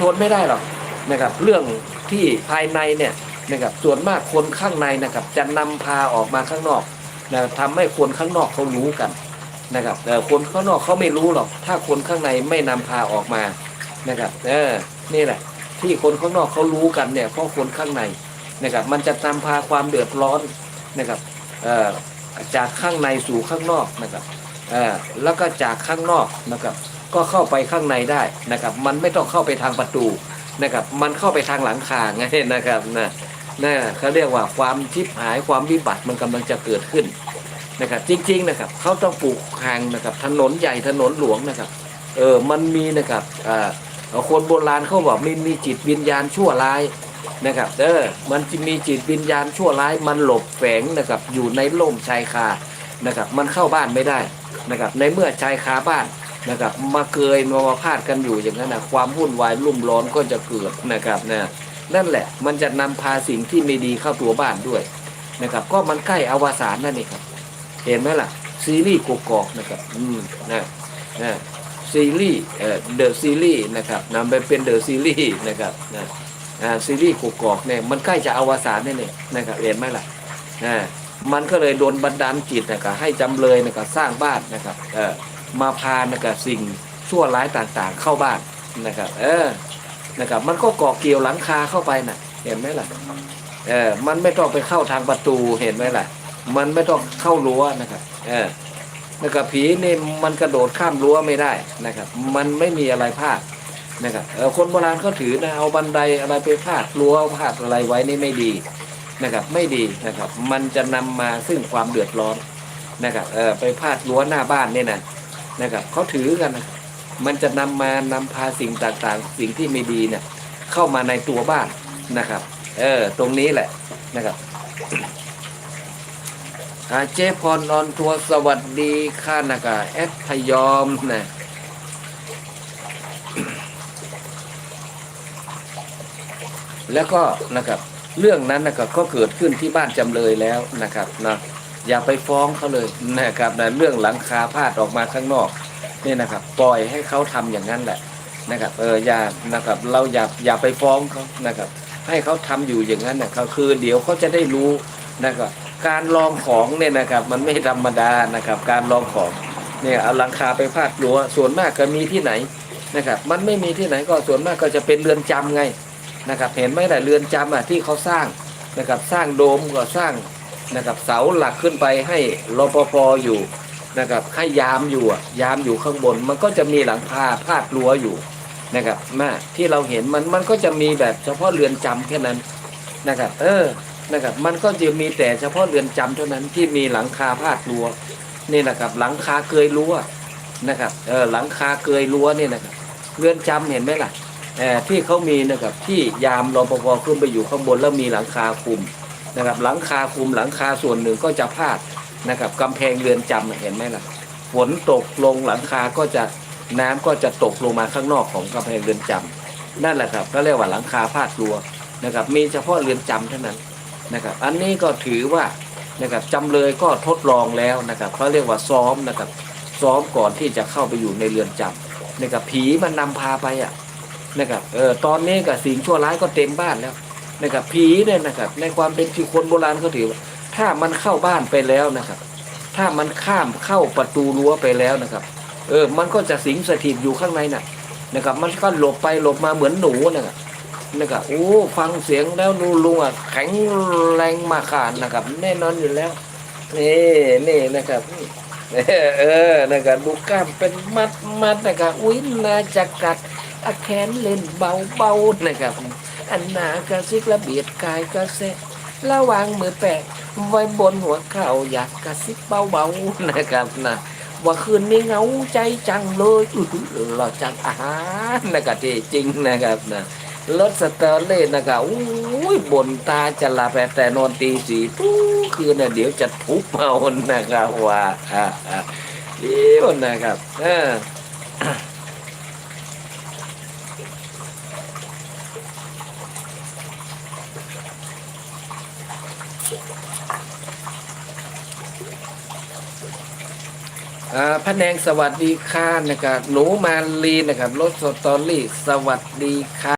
ทนไม่ได้หรอกนะครับเรื่องที่ภายในเนี่ยนะครับส่วนมากคนข้างในนะครับจะนำพาออกมาข้างนอกนะครับทำให้คนข้างนอกเขารู้กันนะครับแต่คนข้างนอกเขาไม่รู้หรอก ถ้าคนข้างในไม่นำพาออกมานะครับเออนี่แหละ ที่คนข้างนอกเขารู้กันเนี่ยเพราะคนข้างในนะครับมันจะนำพาความเดือดร้อนนะครับเอ่อจากข้างในสู่ข้างนอกนะครับเออแล้วก็จากข้างนอกนะครับ ก็เข้าไปข้างในได้นะครับ มันไม่ต้องเข้าไปทางประตูนะครับ มันเข้าไปทางหลังคาไงนะครับนะนะเขาเรียกว่าความทิพหายความวิบัติมันกำลังจะเกิดขึ้นนะครับ จริง ๆนะครับเขาต้องปลูกทางนะครับ ถนนใหญ่ถนนหลวงนะครับ เออมันมีนะครับอ่าคนโบราณเขาบอกมันมีจิตวิญญาณชั่วร้ายนะครับ เออมันจะมีจิตวิญญาณชั่วร้าย มันหลบแฝงนะครับ อยู่ในร่มชายคานะครับ มันเข้าบ้านไม่ได้นะครับ ในเมื่อชายคาบ้าน นะครับ มาเกยมาพาดกันอยู่อย่างนั้นนะความวุ่นวายรุ่มร้อนก็จะเกิดนะครับนะนั่นแหละมันจะนำพาสิ่งที่ไม่ดีเข้าตัวบ้านด้วยนะครับ ก็มันใกล้อวสานนั่นเองครับ เห็นไหมล่ะ ซีรีส์กกอกนะครับ อืมนะนะซีรีส์เอ่อเดอะซีรีส์นะครับนำไปเป็นเดอะซีรีส์นะครับนะอ่าซีรีส์กกอกเนี่ยมันใกล้จะอวสานนั่นเองนะครับเห็นไหมล่ะอ่ามันก็เลยโดนบันดาลจิตนะครับให้จำเลยนะครับสร้างบ้านนะครับเออ มาพานะครับสิ่งชั่วร้ายต่างๆ เข้าบ้านนะครับ เออนะครับ มันก็เกาะเกี่ยวหลังคาเข้าไปน่ะ เห็นไหมล่ะเออมันไม่ต้องไปเข้าทางประตูเห็นไหมล่ะ มันไม่ต้องเข้ารั้วนะครับ เออนะครับผีนี่มันกระโดดข้ามรั้วไม่ได้นะครับ มันไม่มีอะไรพาดนะครับเออคนโบราณเขาถือนะเอาบันไดอะไรไปพาดรั้วพาดอะไรไว้นี่ไม่ดีนะครับ ไม่ดีนะครับ มันจะนำมาซึ่งความเดือดร้อนนะครับเออไปพาดรั้วหน้าบ้านนี่นะ นะครับเขาถือกันนะมันจะนำมานำพาสิ่งต่างๆ สิ่งที่ไม่ดีเนี่ยเข้ามาในตัวบ้านนะครับ เออตรงนี้แหละนะครับอาเจพรนอนทัวสวัสดีค่ะนะคะแอดพยอมนะแล้วก็นะครับ เรื่องนั้นนะครับก็เกิดขึ้นที่บ้านจำเลยแล้วนะครับนะ อย่าไปฟ้องเขาเลยนะครับนะเรื่องหลังคาพาดออกมาข้างนอกนี่นะครับ ปล่อยให้เขาทำอย่างนั้นแหละนะครับเอออย่านะครับเราอย่าอย่าไปฟ้องเขานะครับ ให้เขาทำอยู่อย่างนั้นนะครับคือเดี๋ยวเขาจะได้รู้นะครับการลองของเนี่ยนะครับ มันไม่ธรรมดานะครับ การลองของเนี่ยเอาหลังคาไปพาดรั้วส่วนมากก็มีที่ไหนนะครับมันไม่มีที่ไหนก็ส่วนมากก็จะเป็นเรือนจำไงนะครับ เห็นไหมแต่เรือนจำอะที่เขาสร้างนะครับ สร้างโดมก็สร้าง นะครับเสาหลักขึ้นไปให้รปภอยู่นะครับให้ยามอยู่อะยามอยู่ข้างบน มันก็จะมีหลังคาพาดรั้วอยู่นะครับมาที่เราเห็นมันมันก็จะมีแบบเฉพาะเรือนจำแค่นั้นนะครับ เออนะครับ มันก็จะมีแต่เฉพาะเรือนจำเท่านั้นที่มีหลังคาพาดรั้วนี่นะครับ หลังคาเกยรั้วนะครับเออหลังคาเกยรั้วนี่นะครับเรือนจำเห็นไหมล่ะเออที่เขามีนะครับที่ยามรปภขึ้นไปอยู่ข้างบนแล้วมีหลังคาคุม นะครับหลังคาคุมหลังคาส่วนหนึ่งก็จะพาดนะครับกำแพงเรือนจำเห็นไหมล่ะฝนตกลงหลังคาก็จะน้ำก็จะตกลงมาข้างนอกของกำแพงเรือนจำนั่นแหละครับก็เรียกว่าหลังคาพาดรั้วนะครับ มีเฉพาะเรือนจำเท่านั้นนะครับ อันนี้ก็ถือว่านะครับจำเลยก็ทดลองแล้วนะครับเขาเรียกว่าซ้อมนะครับ ซ้อมก่อนที่จะเข้าไปอยู่ในเรือนจำนะครับผีมันนำพาไปอะนะครับเออตอนนี้กับสิ่งชั่วร้ายก็เต็มบ้านแล้ว นะครับผีเนี่ยนะครับ ในความเป็นที่คนโบราณเขาถือว่าถ้ามันเข้าบ้านไปแล้วนะครับ ถ้ามันข้ามเข้าประตูรั้วไปแล้วนะครับ เออ มันก็จะสิงสถิตอยู่ข้างในน่ะนะครับ มันก็หลบไปหลบมาเหมือนหนูนะครับนะครับโอ้ฟังเสียงแล้วดูลุงอะแข็งแรงมาขาดนะครับ แน่นอนอยู่แล้วนี่นี่นะครับเออนะครับดูกล้ามเป็นมัดมัดนะครับอุ้ยน่าจะกัดอแขนเล่นเบาเบาๆนะครับ อันหนากระซิกระเบียดกายกระเซะระวางมือแปะไว้บนหัวเข่าอยากกระซิบเบาๆนะครับนะว่าคืนนี้เงาใจจังเลยอือหือเราจังอาหารนะครับที่จริงนะครับนะรถสเตอร์เล่นะครับอุ้ยบนตาจะหลับแต่นอนตีสี่ทุกคืนน่ะเดี๋ยวจะทุบเอานะครับว่าอ่าอ่าเดี๋ยวนะครับเออเออ่า พะแนงสวัสดีค่ะนะครับหนูมาลีนะครับรถสตอรี่สวัสดีค่ะ